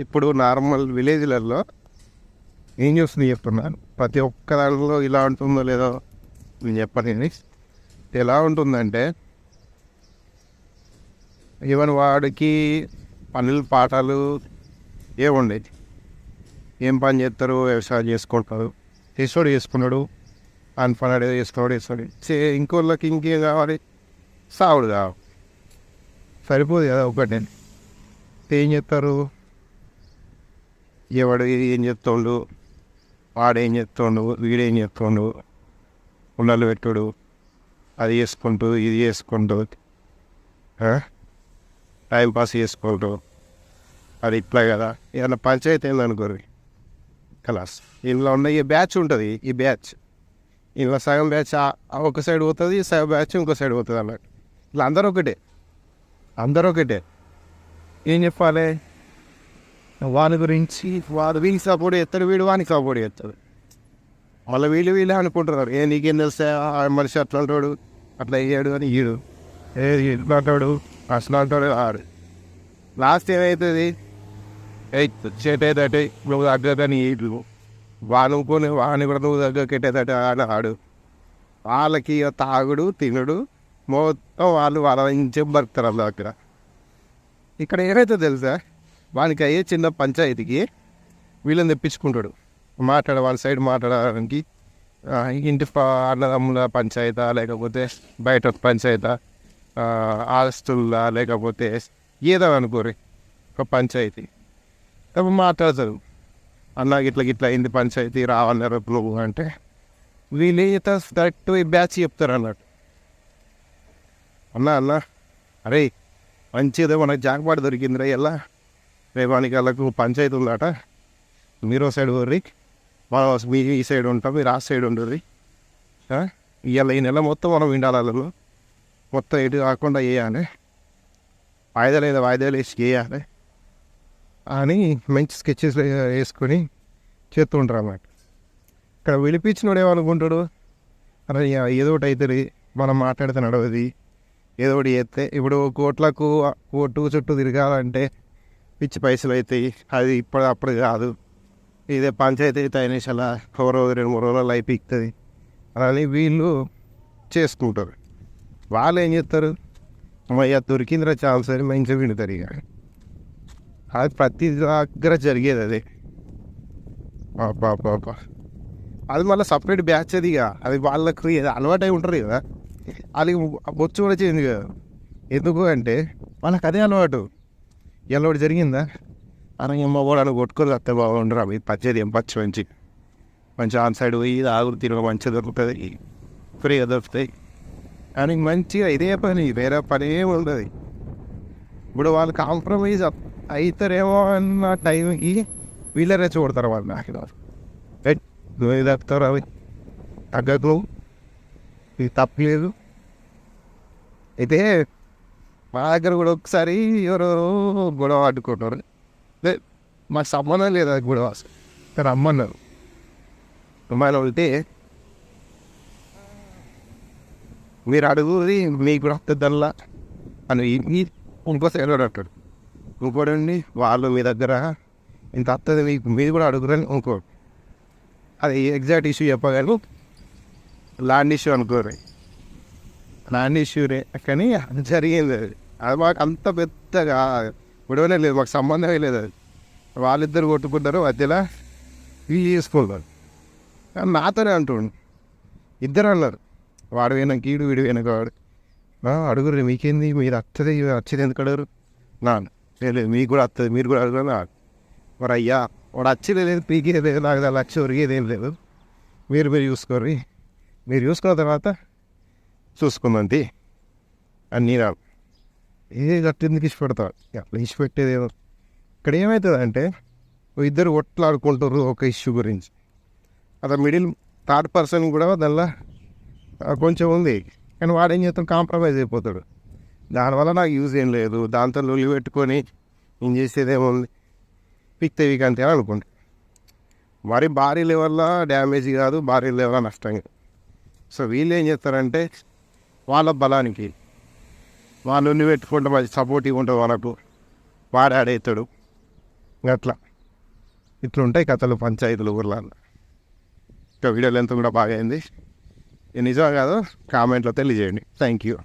ఇప్పుడు నార్మల్ విలేజ్లలో ఏం చూస్తుంది చెప్తున్నాను ప్రతి ఒక్క దాంట్లో ఇలా ఉంటుందో లేదో నేను చెప్పలేని ఎలా ఉంటుందంటే ఈవెన్ వాడికి పనులు పాఠాలు ఏముండేది ఏం పని చేస్తారు? వ్యవసాయం చేసుకుంటారు చేసోడు చేసుకున్నాడు. అన్పన్నాడు ఏదో చేసుకున్నాడు వేస్తాడు చే ఇంకోళ్ళకి ఇంకేం కావాలి? సావుడు కావాలి. సరిపోదు కదా ఒకటే. ఏం చేస్తారు? ఎవడు ఏం చెప్తుండు వాడేం చెప్తుండు వీడేం చెప్తుండు ఉండలు పెట్టుడు అది చేసుకుంటూ ఇది చేసుకుంటూ టైం పాస్ చేసుకుంటూ. అది ఇట్లా కదా. ఏదైనా పంచాయతీ ఏందనుకోరు కలాస్. ఇందులో ఉన్న ఈ బ్యాచ్ ఉంటుంది ఈ బ్యాచ్. ఇందులో సగం బ్యాచ్ ఒక సైడ్ పోతుంది సగం బ్యాచ్ ఇంకో సైడ్ పోతుంది అన్నట్టు. ఇట్లా అందరూ ఒకటే. అందరూ ఒకటే. ఏం చెప్పాలి? వాని గురించి? వాడు వీనికి సపోర్ట్ చేస్తాడు వీడు వానికి సపోర్ట్ చేస్తాడు. మళ్ళీ వీళ్ళు వీళ్ళే అనుకుంటున్నారు. ఏ నీకేం తెలుసా? ఆ మనిషి అట్లా అంటాడు అట్లా అయ్యాడు అని ఈడు. ఏ ఇట్లా అంటాడు? అసలు అంటాడు ఆడు. లాస్ట్ ఏమవుతుంది చేటేదట నువ్వు తగ్గదని ఈడు. వానుకొని వాని కూడా నువ్వు తగ్గకెట్టేదట అని ఆడు. వాళ్ళకి తాగుడు తినుడు మొత్తం వాళ్ళు వాళ్ళ ఇంచే బతుకుతారు అక్కడ ఇక్కడ ఏమైతే తెలుసా? వానికి అయ్యే చిన్న పంచాయతీకి వీళ్ళని తెప్పించుకుంటాడు. మాట్లాడ వాళ్ళ సైడ్ మాట్లాడడానికి ఇంటి అన్నదమ్ముల పంచాయతా లేకపోతే బయట పంచాయతా ఆ, ఆస్తుల్లా లేకపోతే ఏదో అనుకోరు ఒక పంచాయతీ. అప్పుడు మాట్లాడతారు. అన్న గిట్ల గిట్ల అయింది పంచాయతీ రావన్నారు నువ్వు అంటే వీళ్ళు కరెక్ట్ బ్యాచ్ చెప్తారు అన్నట్టు. అన్న అన్న అరే మంచిదే మనకు దొరికింది దొరికిందిరా ఎలా? రేపానికి వాళ్ళకు పంచాయతీ ఉందట. మీరు ఓ సైడ్ వర్రి మనం మీ ఈ సైడ్ ఉంటాం మీరు ఆ సైడ్ ఉండరు ఇవాళ ఈ నెల మొత్తం మనం విండాలలో మొత్తం ఎటు కాకుండా వేయాలి వాయిదా లేదా వాయిదాలు వేసి వేయాలి అని మంచి స్కెచెస్ వేసుకొని చేస్తుంటారు అన్నమాట ఇక్కడ విలిపించినోడు ఏమనుకుంటాడు? అరే ఏదో ఒకటి అవుతుంది మనం మాట్లాడితే నడవది. ఏదో ఒకటి చేస్తే ఇప్పుడు కోట్లకు కోర్టు చుట్టూ తిరగాలంటే పిచ్చి పైసలు అవుతాయి అది ఇప్పుడు అప్పుడు కాదు. ఇదే పంచాయతీ అయితే అలా ఒక రోజు రెండు మూడు రోజులు లైఫ్ ఇస్తుంది అని వీళ్ళు చేసుకుంటారు. వాళ్ళు ఏం చేస్తారు? అమ్మయ్య దొరికిందిరా ఛాన్స్ అని మంచిగా వింటారు ఇక. అది ప్రతి దగ్గర జరిగేది అది. పాప అది మళ్ళీ సపరేట్ బ్యాచ్ అది ఇక. అది వాళ్ళకి అలవాటు అయి ఉంటారు కదా వాళ్ళకి బొచ్చు కూడా చేయింది కదా. ఎందుకు అంటే వాళ్ళకి అదే అలవాటు. ఇలా ఒకటి జరిగిందా అరంగమ్మ అమ్మ వాడు అని కొట్టుకొని వస్తే బాగుండరు అవి పచ్చేది ఏం? పచ్చి మంచి. మంచి ఆన్ సైడ్ పోయి ఆగురు తిరగ మంచిగా దొరుకుతుంది. ఫ్రీగా దొరుకుతాయి అని మంచిగా ఇదే పని వేరే పనే ఉండదు ఇప్పుడు వాళ్ళు కాంప్రమైజ్ అవుతారేమో అన్న టైంకి వీళ్ళే రెచ్చగొడతారు వాళ్ళు నాకు నువ్వు ఇది తప్పుతారు అవి తగ్గకు ఇది తప్పలేదు అయితే మా దగ్గర కూడా ఒకసారి ఎవరెవరో గొడవ ఆడుకుంటారు. లే, మాకు సంబంధం లేదు అది గొడవ అసలు. రమ్మన్నారు. రమ్మని వెళ్తే మీరు అడుగుది మీకు కూడా వస్తుందల్లా అని ఇంకో సైడ్ అంటాడు ఇంకోటండి వాళ్ళు మీ దగ్గర ఇంత వస్తుంది మీకు మీరు కూడా అడుగురని ఇంకోటి అది ఎగ్జాక్ట్ ఇష్యూ చెప్పగలను ల్యాండ్ ఇష్యూ అనుకోరు. ల్యాండ్ ఇష్యూనే కానీ అది జరిగింది అది. అది మాకు అంత పెద్దగా గొడవనే లేదు. మాకు సంబంధమే లేదు అది. వాళ్ళిద్దరు కొట్టుకుంటారు మధ్యలో. ఇవి చేసుకుంటారు. కానీ నాతోనే అంటుండు. ఇద్దరు అన్నారు. వాడు వెనక ఈడు వీడు వెనక వాడు. అడుగురు మీకేంది? మీరు వస్తుంది వచ్చేది ఎందుకు అడగరు నాన్న "లేదు, మీకు కూడా వస్తుంది మీరు కూడా అడుగురు నా మరి అయ్యా వాడు వచ్చేది లేదు పీకేది లేదు నాకు దాని వచ్చి ఒరిగేది ఏం లేదు. మీరు మీరు చూసుకోరు మీరు చూసుకున్న తర్వాత చూసుకుందంతి అన్ని రాదు ఏ గట్టిందుకు ఇష్టపెడతావు అట్లా ఇష్టపెట్టేది ఏదో ఇక్కడ ఏమవుతుంది అంటే ఇద్దరు ఒట్లాడుకుంటారు ఒక ఇష్యూ గురించి. అదే మిడిల్ థర్డ్ పర్సన్ కూడా దానిలో కొంచెం ఉంది. కానీ వాడు ఏం చేస్తాడు? కాంప్రమైజ్ అయిపోతాడు. దానివల్ల నాకు యూజ్ ఏం లేదు. దాంతో లొలి పెట్టుకొని నేను చేసేదేముంది పిక్తే వీక్ అంతే అని అనుకుంటా. మరి భారీ లెవెల్లో డ్యామేజ్ కాదు భారీ లెవెల్లో నష్టం కాదు. సో వీళ్ళు ఏం చేస్తారంటే వాళ్ళ బలానికి. వాళ్ళు ఉన్ని పెట్టుకుంటే మంచి సపోర్టివ్ ఉంటుంది వాళ్ళకు. వాడు ఆడేస్తాడు అట్లా ఇట్లుంటాయి కథలు పంచాయతీలు ఊర్లలో ఇంకా వీడియో లెంత్ కూడా బాగా అయింది. నిజం కాదు. కామెంట్లో తెలియజేయండి. Thank you